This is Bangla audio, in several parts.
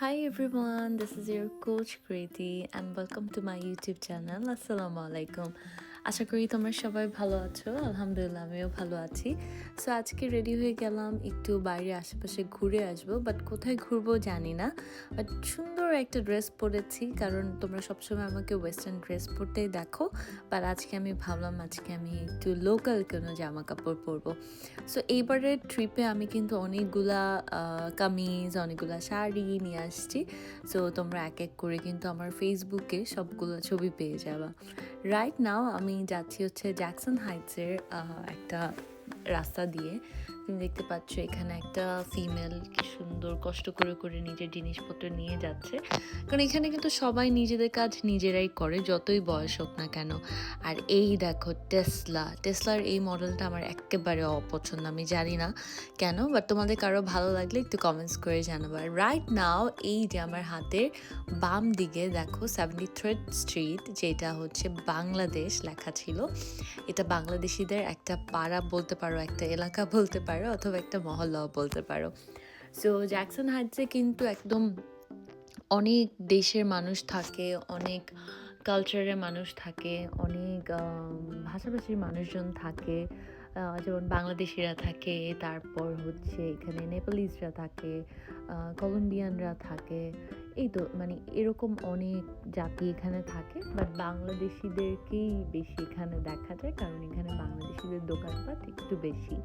Hi everyone, this is your coach Kriti and welcome to my YouTube channel. Assalamu alaikum. আশা করি তোমরা সবাই ভালো আছো। আলহামদুলিল্লাহ, আমিও ভালো আছি। সো আজকে রেডি হয়ে গেলাম একটু বাইরে আশেপাশে ঘুরে আসব বাট কোথায় ঘুরবো জানি না। বাট সুন্দর একটা ড্রেস পরেছি, কারণ তোমরা সবসময় আমাকে ওয়েস্টার্ন ড্রেস পরতেই দেখো। বাট আজকে আমি ভাবলাম, আজকে আমি একটু লোকাল কোনো জামা কাপড় পরবো। সো এইবারের ট্রিপে আমি কিন্তু অনেকগুলা কামিজ, অনেকগুলা শাড়ি নিয়ে আসছি। সো তোমরা এক এক করে কিন্তু আমার ফেসবুকে সবগুলো ছবি পেয়ে যাবা। রাইট নাও আমি যাচ্ছি হচ্ছে জ্যাকসন হাইটসের একটা রাস্তা দিয়ে। তুমি দেখতে পাচ্ছ এখানে একটা ফিমেল কি সুন্দর কষ্ট করে করে নিজের জিনিসপত্র নিয়ে যাচ্ছে। কারণ এখানে কিন্তু সবাই নিজেদের কাজ নিজেরাই করে, যতই বয়স হোক না কেন। আর এই দেখো টেসলা টেসলার এই মডেলটা আমার একেবারে অপছন্দ, আমি জানি না কেন বাট তোমাদের কারও ভালো লাগলে একটু কমেন্টস করে জানাব। রাইট নাও এই যে আমার হাতের বাম দিকে দেখো সেভেন্টি থার্ড স্ট্রিট যেটা হচ্ছে বাংলাদেশ লেখা ছিল। এটা বাংলাদেশিদের একটা পাড়া বলতে পারো, একটা এলাকা বলতে পারো। অথবা একটা মহল্লাও বলতে পারো। সো জ্যাকসন হাইটসে কিন্তু একদম অনেক দেশের মানুষ থাকে, অনেক কালচারের মানুষ থাকে, অনেক ভাষাভাষীর মানুষজন থাকে যেমন বাংলাদেশিরা থাকে, তারপর হচ্ছে এখানে নেপালিজরা থাকে কলম্বিয়ানরা থাকে। এই তো মানে এরকম অনেক জাতি এখানে থাকে বাট বাংলাদেশিদেরকেই বেশি এখানে দেখা যায়, কারণ এখানে বাংলাদেশিদের দোকানপাট একটু বেশি।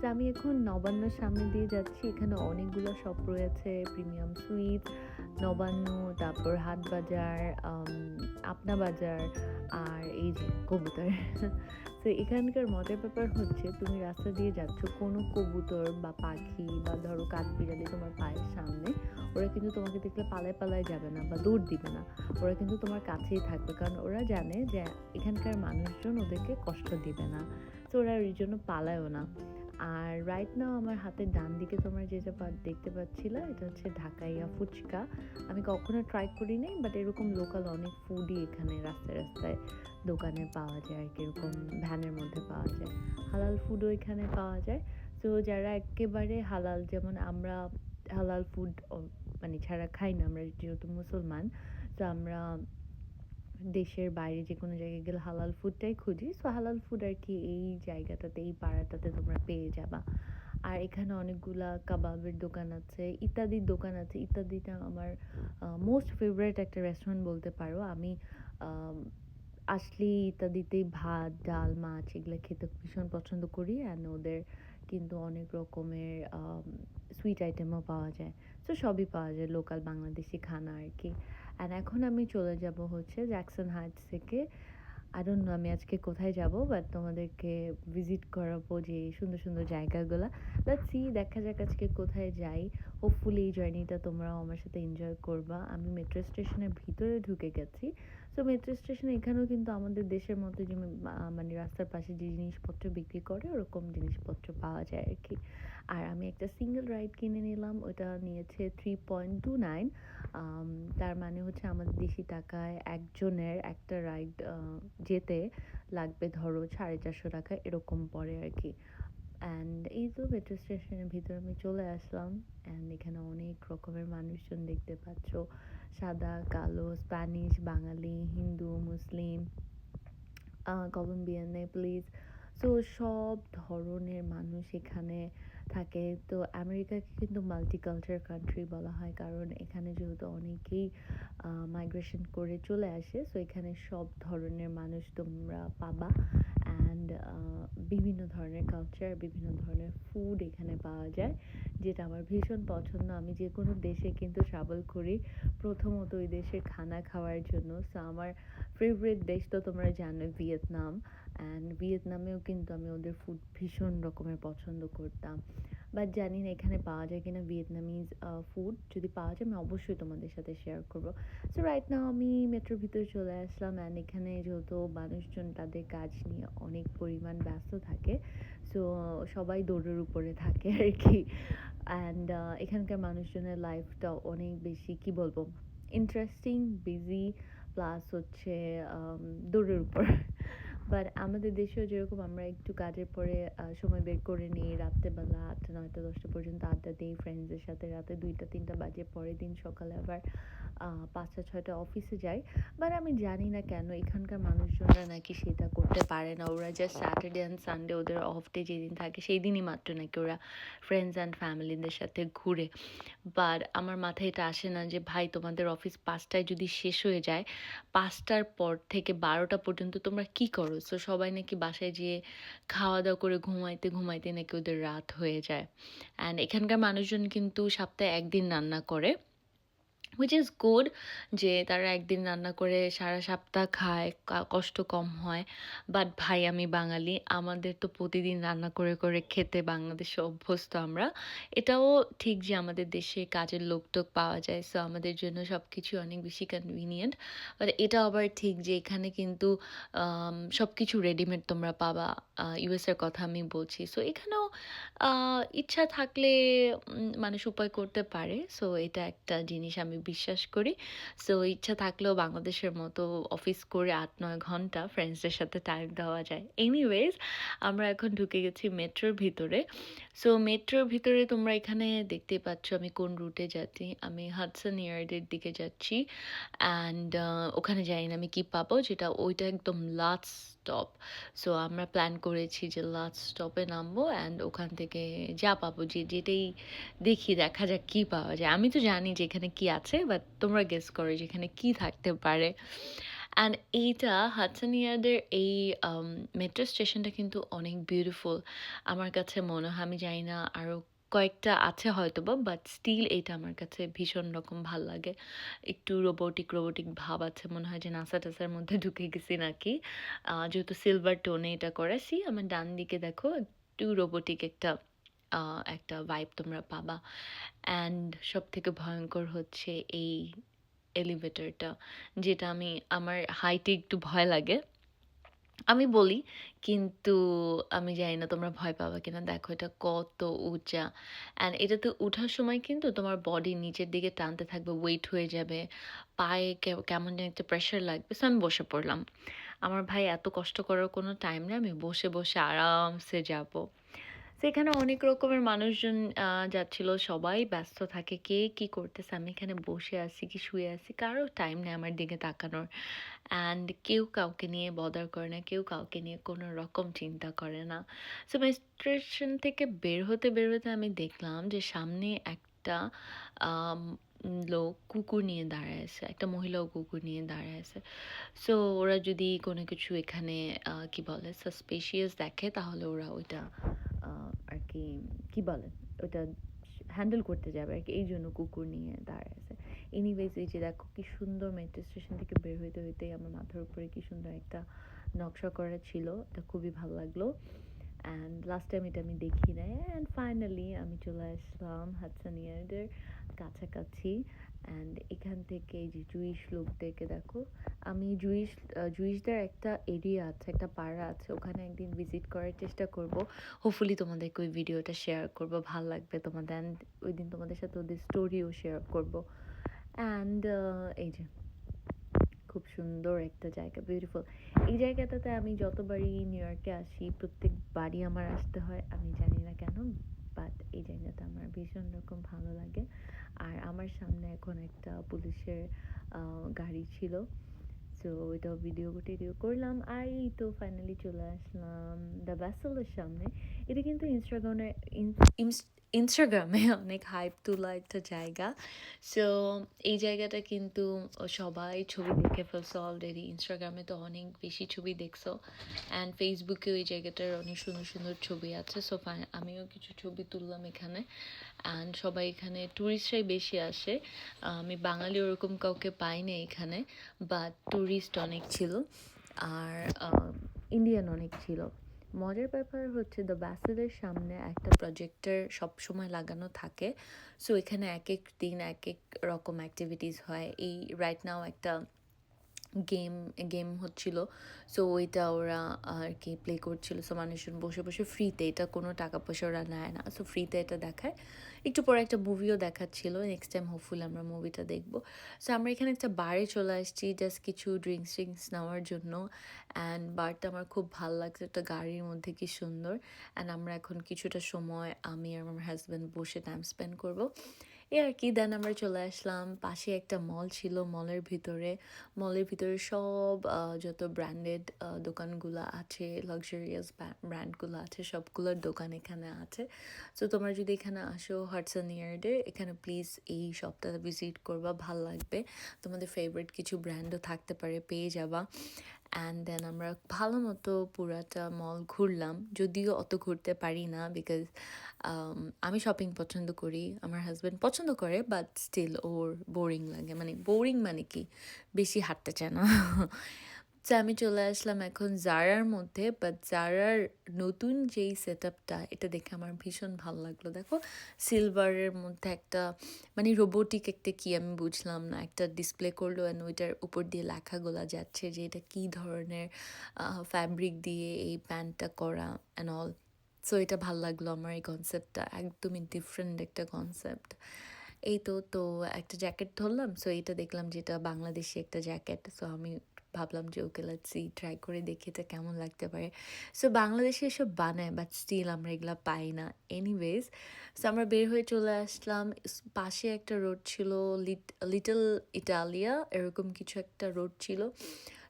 তো আমি এখন নবান্ন সামনে দিয়ে যাচ্ছি, এখানে অনেকগুলো শপ রয়েছে প্রিমিয়াম সুইট নবান্ন, তারপর হাট বাজার আপনা বাজার আর এই যে কবুতর। তো এখানকার মজার ব্যাপার হচ্ছে তুমি রাস্তা দিয়ে যাচ্ছ, কোনো কবুতর বা পাখি বা ধরো কাঠবিড়ালি তোমার পায়ের সামনে, ওরা কিন্তু তোমাকে দেখলে পালায় পালায় যাবে না বা দৌড় দিবে না। ওরা কিন্তু তোমার কাছেই থাকবে কারণ ওরা জানে যে এখানকার মানুষজন ওদেরকে কষ্ট দিবে না। তো ওরা ওই জন্য পালায়ও না। আর রাইট নাও আমার হাতের ডান দিকে তোমরা যেটা দেখতে পাচ্ছিলা, এটা হচ্ছে ঢাকাইয়া ফুচকা। আমি কখনো ট্রাই করি নাই বাট এরকম লোকাল অনেক ফুডই এখানে রাস্তায় রাস্তায় দোকানে পাওয়া যায় আর কি, এরকম ভ্যানের মধ্যে পাওয়া যায়। হালাল ফুডও এখানে পাওয়া যায়। তো যারা একেবারে হালাল, যেমন আমরা হালাল ফুড মানে ছাড়া খাই না, আমরা যেহেতু মুসলমান তো আমরা দেশের বাইরে যে কোনো জায়গায় গেলে হালাল ফুডটাই খুঁজি। সো হালাল ফুড আর কি এই জায়গাটাতে, এই পাড়াটাতে তোমরা পেয়ে যাবা। আর এখানে অনেকগুলা কাবাবের দোকান আছে, ইত্যাদির দোকান আছে। ইত্যাদিটা আমার মোস্ট ফেভারিট একটা রেস্টুরেন্ট বলতে পারো। আমি আসলেই ইত্যাদিতেই ভাত, ডাল, মাছ এগুলো খেতে ভীষণ পছন্দ করি। অ্যান্ড ওদের কিন্তু অনেক রকমের সুইট আইটেমও পাওয়া যায়। তো সবই পাওয়া যায় লোকাল বাংলাদেশি খানা আর কি। অ্যান্ড এখন আমি চলে যাব হচ্ছে জ্যাকসন হাইটস থেকে। আই ডোন্ট নো আমি আজকে কোথায় যাব বাট তোমাদেরকে ভিজিট করাবো যে সুন্দর সুন্দর জায়গাগুলো। লেটস সি দেখা যাক আজকে কোথায় যাই। হোপফুলি এই জার্নিটা তোমরাও আমার সাথে এনজয় করবা। আমি মেট্রো স্টেশনের ভিতরে ঢুকে গেছি। সো মেট্রো স্টেশন এখানেও কিন্তু আমাদের দেশের মতো যে মানে রাস্তার পাশে যে জিনিসপত্র বিক্রি করে, ওরকম জিনিসপত্র পাওয়া যায় আর কি। আর আমি একটা সিঙ্গেল রাইড কিনে নিলাম, ওটা নিয়েছে থ্রি পয়েন্ট টু নাইন তার মানে হচ্ছে আমাদের দেশি টাকায় একজনের একটা রাইড যেতে লাগবে ধরো সাড়ে চারশো টাকা, এরকম পড়ে আর কি। অ্যান্ড এই তো মেট্রো স্টেশনের ভিতরে আমি চলে আসলাম অ্যান্ড এখানে অনেক রকমের মানুষজন দেখতে পাচ্ছ। সাদা, কালো, Spanish, Bangali, Hindu, Muslim Colombian Nepalese so সব ধরনের মানুষ এখানে থাকে। তো আমেরিকাকে কিন্তু মাল্টিকালচার কান্ট্রি বলা হয়, কারণ এখানে যেহেতু অনেকেই মাইগ্রেশন করে চলে আসে সো এখানে সব ধরনের মানুষ তোমরা পাবা। অ্যান্ড বিভিন্ন ধরনের কালচার বিভিন্ন ধরনের ফুড এখানে পাওয়া যায়, যেটা আমার ভীষণ পছন্দ। আমি যে কোনো দেশে কিন্তু ট্রাভেল করি, প্রথমত ওই দেশের খানা খাওয়ার জন্য। সো আমার ফেভারিট দেশ তো তোমরা জানো ভিয়েতনাম। অ্যান্ড ভিয়েতনামেও কিন্তু আমি ওদের ফুড ভীষণ রকমের পছন্দ করতাম। বাট জানি না এখানে পাওয়া যায় কিনা ভিয়েতনামিজ ফুড যদি পাওয়া যায়, আমি অবশ্যই তোমাদের সাথে শেয়ার করব। সো রাইট নাও আমি মেট্রোর ভিতরে চলে আসলাম অ্যান্ড এখানে যেহেতু মানুষজন তাদের কাজ নিয়ে অনেক পরিমাণ ব্যস্ত থাকে সো সবাই দৌড়ের উপরে থাকে আর কি অ্যান্ড এখানকার মানুষজনের লাইফটা অনেক বেশি, কি বলব ইন্টারেস্টিং বিজি প্লাস হচ্ছে দৌড়ের উপর। বাট আমাদের দেশেও যেরকম আমরা একটু কাজের পরে সময় বের করে নিই, রাত্রেবেলা আটটা, নয়টা, দশটা পর্যন্ত আড্ডা দিই ফ্রেন্ডসদের সাথে। রাতে দুইটা, তিনটা বাজে, পরের দিন সকালে আবার পাঁচটা, ছয়টা অফিসে যাই। বাট আমি জানি না কেন এখানকার মানুষজনরা নাকি সেটা করতে পারে না। ওরা জাস্ট স্যাটারডে অ্যান্ড সানডে ওদের অফ ডে যেদিন থাকে সেই দিনই মাত্র নাকি ওরা ফ্রেন্ডস অ্যান্ড ফ্যামিলিদের সাথে ঘুরে। বাট আমার মাথায় এটা আসে না যে, ভাই, তোমাদের অফিস পাঁচটায় যদি শেষ হয়ে যায়, পাঁচটার পর থেকে বারোটা পর্যন্ত তোমরা কি করো? সো সবাই নাকি বাসায় যেয়ে খাওয়া দাওয়া করে ঘুমাইতে ঘুমাইতে নাকি ওদের রাত হয়ে যায়। অ্যান্ড এখানকার মানুষজন কিন্তু সপ্তাহে একদিন রান্না করে। হুইচ ইজ গুড যে তারা একদিন রান্না করে সারা সপ্তাহ খায় কষ্ট কম হয়। বাট ভাই, আমি বাঙালি, আমাদের তো প্রতিদিন রান্না করে করে খেতে বাংলাদেশে অভ্যস্ত আমরা। এটাও ঠিক যে আমাদের দেশে কাজের লোক টোক পাওয়া যায় সো আমাদের জন্য সব কিছু অনেক বেশি কনভিনিয়েন্ট বাট এটা আবার ঠিক যে এখানে কিন্তু সব কিছু রেডিমেড তোমরা পাবা ইউএসের কথা আমি বলছি। সো এখানেও ইচ্ছা থাকলে মানুষ উপায় করতে পারে। সো এটা একটা জিনিস আমি বিশ্বাস করি। সো ইচ্ছা থাকলেও বাংলাদেশের মতো অফিস করে আট, নয় ঘণ্টা ফ্রেন্ডসদের সাথে টাইম দেওয়া যায়। এনিওয়েজ আমরা এখন ঢুকে গেছি মেট্রোর ভিতরে। সো মেট্রোর ভিতরে তোমরা এখানে দেখতে পাচ্ছ আমি কোন রুটে যাচ্ছি। আমি হাডসন ইয়ার্ডের দিকে যাচ্ছি। অ্যান্ড ওখানে জানি না আমি কী পাবো, যেটা ওইটা একদম লাস্ট স্টপ সো আমরা প্ল্যান করেছি যে লাস্ট স্টপে নামবো অ্যান্ড ওখান থেকে যা পাবো, যে যেটাই দেখি, দেখা যাক কী পাওয়া যায়। আমি তো জানি যে এখানে কী আছে বাট তোমরা গেস করো যে এখানে কী থাকতে পারে। অ্যান্ড এইটা হাডসন ইয়ার্ডের এই মেট্রো স্টেশনটা কিন্তু অনেক বিউটিফুল আমার কাছে মনে হয়, আমি জানি না আরও কয়েকটা আছে হয়তো বা বাট স্টিল এইটা আমার কাছে ভীষণ রকম ভালো লাগে। একটু রোবোটিক রোবোটিক ভাব আছে, মনে হয় যে নাসা টাসার মধ্যে ঢুকে গেছি নাকি। যেহেতু সিলভার টোনে এটা করেছি, আমার ডান দিকে দেখো একটু রোবোটিক একটা একটা ভাইব তোমরা পাবা। অ্যান্ড সব থেকে ভয়ঙ্কর হচ্ছে এই এলিভেটরটা যেটা আমি, আমার হাইটে একটু ভয় লাগে। আমি বলি, কিন্তু আমি জানি না তোমরা ভয় পাবা কিনা। দেখো এটা কত উঁচা। অ্যান্ড এটাতে উঠার সময় কিন্তু তোমার বডি নিচের দিকে টানতে থাকবে ওয়েট হয়ে যাবে, পায়ে কেমন যেন একটা প্রেশার লাগবে। সো আমি বসে পড়লাম। আমার ভাই এত কষ্ট করার কোনো টাইম নেই, আমি বসে বসে আরামসে যাব। সেখানে অনেক রকমের মানুষজন যাচ্ছিল। সবাই ব্যস্ত থাকে। কে কি করতেছে? আমি এখানে বসে আছি কি শুয়ে আছি? কারও টাইম নেই আমার দিকে তাকানোর। অ্যান্ড কেউ কাউকে নিয়ে বদার করে না, কেউ কাউকে নিয়ে কোনো রকম চিন্তা করে না। সো স্টেশন থেকে বের হতে বের হতে আমি দেখলাম যে সামনে একটা লোক কুকুর নিয়ে দাঁড়ায় আছে। একটা মহিলাও কুকুর নিয়ে দাঁড়ায় আছে। সো ওরা যদি কোনো কিছু এখানে কি বলে সাসপিশিয়াস দেখে, তাহলে ওরা ওইটা কি কি বলে? ওটা হ্যান্ডেল করতে যাবে আর কি। এই জন্য কুকুর নিয়ে দাঁড়ায় আছে। এনিওয়েজ এই যে দেখো কি সুন্দর মেট্রো স্টেশন থেকে বের হইতে হইতেই আমার মাথার উপরে কি সুন্দর একটা নকশা করা ছিল। এটা খুবই ভালো লাগল। অ্যান্ড লাস্ট টাইম এটা আমি দেখি নাই। অ্যান্ড ফাইনালি আমি চলে আসলাম হাডসন ইয়ার্ডের কাছাকাছি। অ্যান্ড এখান থেকে এই যে জুইশ লোকদেরকে দেখো, আমি জুইশ জুইশদের একটা এরিয়া আছে, একটা পাড়া আছে, ওখানে একদিন ভিজিট করার চেষ্টা করব। হোপফুলি তোমাদেরকে ওই ভিডিওটা শেয়ার করব, ভালো লাগবে তোমাদের অ্যান্ড ওই দিন তোমাদের সাথে ওদের স্টোরিও শেয়ার করব। অ্যান্ড এই যে, খুব সুন্দর একটা জায়গা বিউটিফুল এই জায়গাটাতে আমি যতবারই নিউ ইয়র্কে আসি, প্রত্যেকবারই আমার আসতে হয়, আমি জানি না কেন বাট এই জায়গাটা আমার ভীষণ রকম ভালো লাগে। আর আমার সামনে এখন একটা পুলিশের গাড়ি ছিল। তো ওইটা ভিডিও টিডিও করলাম। আর এই তো ফাইনালি চলে আসলাম দ্য ব্যাসলের সামনে। এটা কিন্তু ইনস্টাগ্রামে ইনস্টাগ্রামে অনেক হাইপ তোলা একটা জায়গা। সো এই জায়গাটা কিন্তু সবাই ছবি দেখে ফেলছো অলরেডি ইনস্টাগ্রামে তো অনেক বেশি ছবি দেখছ। অ্যান্ড ফেসবুকেও এই জায়গাটার অনেক সুন্দর সুন্দর ছবি আছে। সো আমিও কিছু ছবি তুললাম এখানে। অ্যান্ড সবাই এখানে ট্যুরিস্টরাই বেশি আসে। আমি বাঙালি ওরকম কাউকে পাইনি এখানে বাট ট্যুরিস্ট অনেক ছিল। আর ইন্ডিয়ান অনেক ছিল। মজার ব্যাপার হচ্ছে দ্য ব্যাসেলের সামনে একটা প্রজেক্টার সবসময় লাগানো থাকে। সো এখানে এক এক দিন এক এক রকম অ্যাক্টিভিটিস হয়। এই রাইট নাও একটা গেম গেম হচ্ছিল। সো ওইটা ওরা আর কি প্লে করছিল। সো মানুষজন বসে বসে ফ্রিতে এটা কোনো টাকা পয়সা ওরা নেয় না। সো ফ্রিতে এটা দেখায়। একটু পরে একটা মুভিও দেখাচ্ছিল নেক্সট টাইম হোপফুল আমরা মুভিটা দেখব। সো আমরা এখানে একটা বারে চলে আসছি জাস্ট কিছু ড্রিঙ্কস ট্রিঙ্কস নেওয়ার জন্য। অ্যান্ড বারটা আমার খুব ভালো লাগছে, একটা গাড়ির মধ্যে কি সুন্দর। অ্যান্ড আমরা এখন কিছুটা সময় আমি আর আমার হাজব্যান্ড বসে টাইম স্পেন্ড করব। এই আর কি দেন আমরা চলে আসলাম। পাশে একটা মল ছিল মলের ভিতরে। মলের ভিতরে সব যত ব্র্যান্ডেড দোকানগুলো আছে লাক্সারিয়াস ব্র্যান্ডগুলো আছে, সবগুলোর দোকান এখানে আছে। সো তোমরা যদি এখানে আসো হাটসন ইয়ার্ডে এখানে প্লিজ এই শপটা ভিজিট করবা, ভালো লাগবে। তোমাদের ফেভারিট কিছু ব্র্যান্ডও থাকতে পারে, পেয়ে যাবা। অ্যান্ড দেন আমরা ভালো মতো পুরাটা মল ঘুরলাম। যদিও অত ঘুরতে পারি না বিকজ আমি শপিং পছন্দ করি। আমার হাজব্যান্ড পছন্দ করে বাট স্টিল ওর বোরিং লাগে। মানে বোরিং মানে কি? বেশি হাঁটতে চায় না। তো আমি চলে আসলাম এখন জারার মধ্যে বাট জারার নতুন যেই সেট এটা দেখে আমার ভীষণ ভালো লাগল। দেখো সিলভারের মধ্যে একটা মানে রোবোটিক একটা কি আমি বুঝলাম না, একটা ডিসপ্লে করল অ্যান্ড ওইটার উপর দিয়ে লেখাগুলো যাচ্ছে যে এটা কী ধরনের ফ্যাব্রিক দিয়ে এই প্যান্টটা করা অ্যান্ড অল সো এটা ভালো লাগল আমার এই কনসেপ্টটা একদমই ডিফারেন্ট একটা কনসেপ্ট এই তো তো একটা জ্যাকেট ধরলাম সো এটা দেখলাম যেটা বাংলাদেশি একটা জ্যাকেট সো আমি ভাবলাম যে, ওকে লাচ্ছি ট্রাই করে দেখি এটা কেমন লাগতে পারে। সো বাংলাদেশে এসব বানায় বাট স্টিল আমরা এগুলো পাই না। এনিওয়েজ সো আমরা বের হয়ে চলে আসলাম। পাশে একটা রোড ছিল লিটল ইটালিয়া এরকম কিছু একটা রোড ছিল।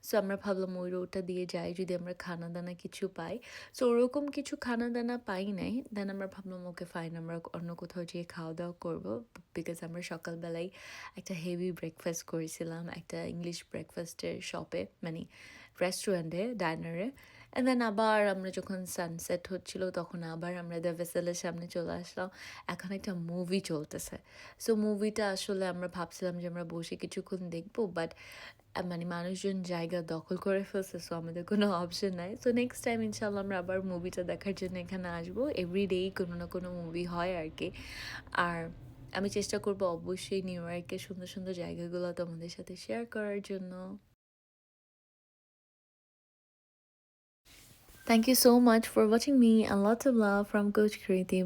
সো আমরা ভাবলাম ওই রোডটা দিয়ে যাই, যদি আমরা খানা দানা কিছু পাই। সো ওরকম কিছু খানা দানা পাই নাই। দেন আমরা ভাবলাম ওকে ফাইন আমরা অন্য কোথাও যেয়ে খাওয়া দাওয়া করব। বিকজ আমরা সকালবেলায় একটা হেভি ব্রেকফাস্ট করেছিলাম, একটা ইংলিশ ব্রেকফাস্টের শপে মানে রেস্টুরেন্টে ডাইনারে অ্যান্ড দেন আবার আমরা যখন সানসেট হচ্ছিল, তখন আবার আমরা দ্য ভেসেলের সামনে চলে আসলাম। এখন একটা মুভি চলতেছে। সো মুভিটা আসলে আমরা ভাবছিলাম যে আমরা বসে কিছুক্ষণ দেখব বাট মানে মানুষজন জায়গা দখল করে ফেলছে সো আমাদের কোনো অপশন নাই। সো নেক্সট টাইম ইনশাল্লাহ আমরা আবার মুভিটা দেখার জন্য এখানে আসব। এভরিডেই কোনো না কোনো মুভি হয় আর কি। আর আমি চেষ্টা করব অবশ্যই নিউ ইয়র্কের সুন্দর সুন্দর জায়গাগুলো তোমাদের সাথে শেয়ার করার জন্য। Thank you so much for watching me and lots of love from Coach Kriti.